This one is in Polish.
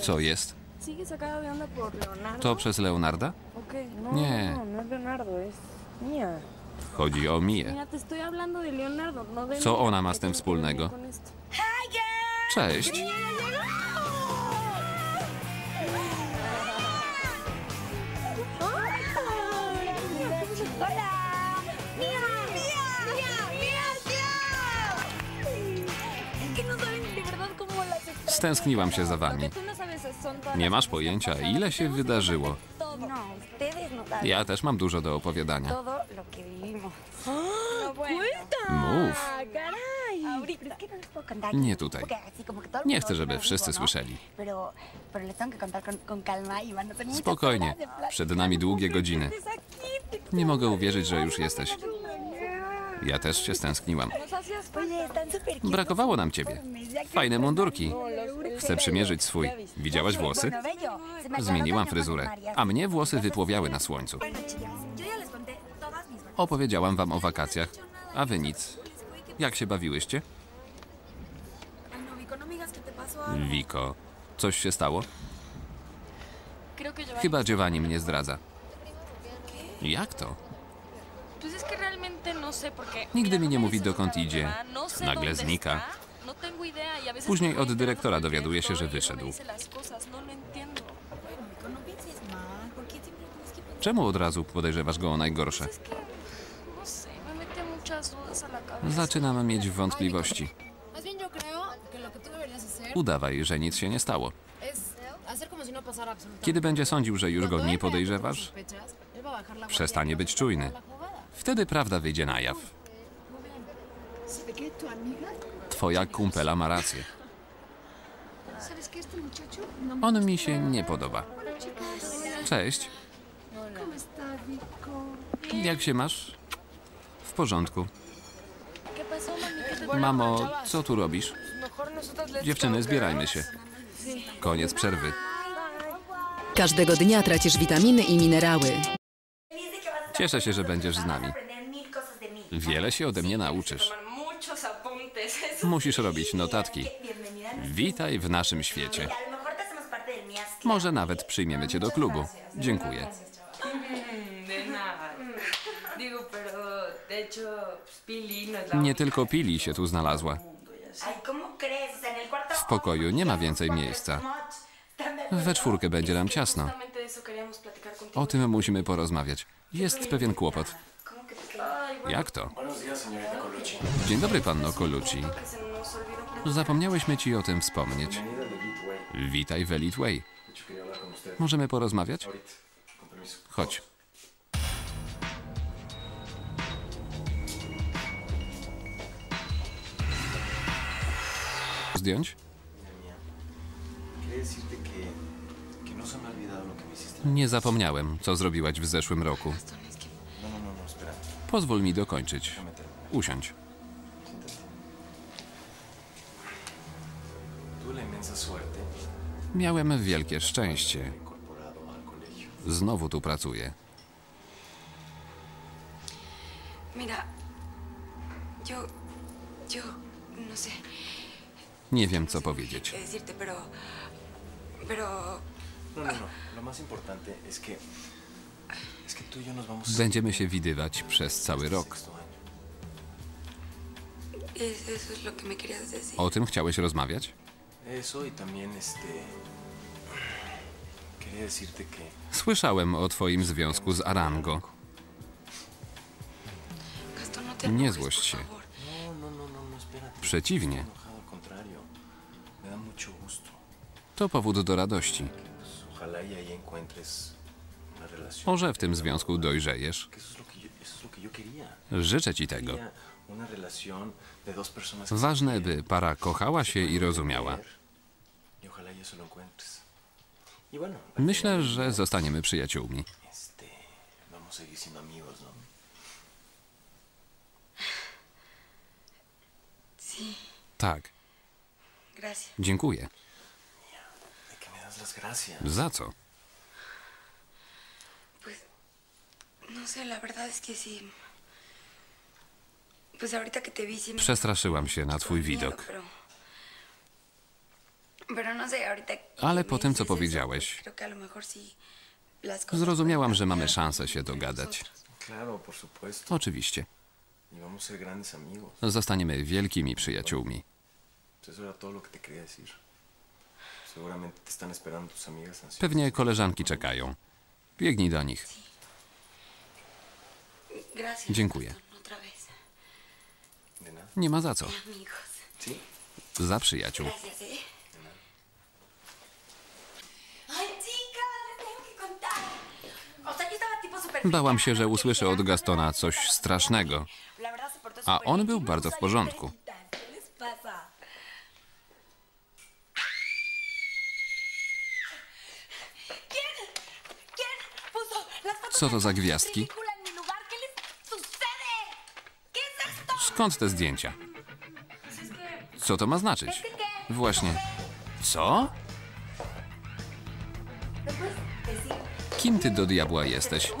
Co jest? To przez Leonarda? No, Nie. no. Chodzi o Leonardo, no Co ona ma z ¿Qué tym wspólnego? Cześć. Stęskniłam się za wami. Nie masz pojęcia, ile się wydarzyło. Ja też mam dużo do opowiadania. Mów. Nie tutaj. Nie chcę, żeby wszyscy słyszeli. Spokojnie. Przed nami długie godziny. Nie mogę uwierzyć, że już jesteś. Ja też się stęskniłam. Brakowało nam ciebie. Fajne mundurki. Chcę przymierzyć swój. Widziałaś włosy? Zmieniłam fryzurę, a mnie włosy wypłowiały na słońcu. Opowiedziałam wam o wakacjach, a wy nic. Jak się bawiłyście? Wiko, coś się stało? Chyba Giovanni mnie zdradza. Jak to? Nigdy mi nie mówi, dokąd idzie. Nagle znika. No y Później voy od dyrektora dowiaduje się, że y no wyszedł. no no pienses mal. ¿Por qué siempre tienes que pensar? Czemu od razu podejrzewasz go o najgorsze? No. Zaczynam mieć wątpliwości. Udawaj, że nic się nie stało. no Kiedy będzie sądził, że już go nie podejrzewasz, przestanie y być czujny. Wtedy prawda wyjdzie na jaw. Twoja kumpela ma rację. Muchacho On mi się nie podoba. Cześć. Jak się masz? W porządku. ¿Qué pasó, mami? ¿Qué te Mamo, co tu robisz? Dziewczyny, zbierajmy się. Koniec przerwy. Każdego dnia tracisz witaminy i minerały. Cieszę się, że będziesz z nami. Wiele się ode mnie nauczysz. Musisz robić notatki. Witaj w naszym świecie. Może nawet przyjmiemy cię do klubu. Dziękuję. Pili no Nie tylko Pili się tu znalazła. W pokoju nie ma więcej miejsca. We czwórkę będzie nam ciasno. O tym musimy porozmawiać. Jest pewien kłopot. ¿Cómo que te Jak to? Dzień dobry, panno Colucci. Zapomniałyśmy ci o tym wspomnieć. Witaj w Elite Way. Możemy porozmawiać? Chodź. Zdjąć? Nie zapomniałem, co zrobiłaś w zeszłym roku. Pozwól mi dokończyć. Usiądź. Miałem wielkie szczęście. Znowu tu pracuję. No Nie wiem, co powiedzieć. Będziemy się widywać przez cały rok. O tym chciałeś rozmawiać? Y. Słyszałem o twoim związku z Arango. No Nie złość się. No, no. Przeciwnie. To powód do radości. Y. Może w tym związku dojrzejesz. Życzę ci tego. Ważne, by para kochała się i rozumiała. Y y. Y Myślę, że zostaniemy przyjaciółmi. ¿no? Tak, dziękuję. Za co? No sé, la verdad es que sí. Pues ahorita que te vi, sí me. Przestraszyłam się na twój widok. No. Ale po tym, co powiedziałeś, zrozumiałam, że mamy szansę się dogadać. Oczywiście. Y. Zostaniemy wielkimi przyjaciółmi. Pewnie koleżanki czekają. Biegnij do nich. Dziękuję. Nie ma za co. Za przyjaciół. ¿eh? Bałam się, że ¿no? usłyszę od Gastona coś strasznego. A on był ¿Quién bardzo w porządku. Co to za gwiazdki? Skąd te zdjęcia? Co to ma znaczyć? Właśnie. Co? Kim ty do diabła jesteś?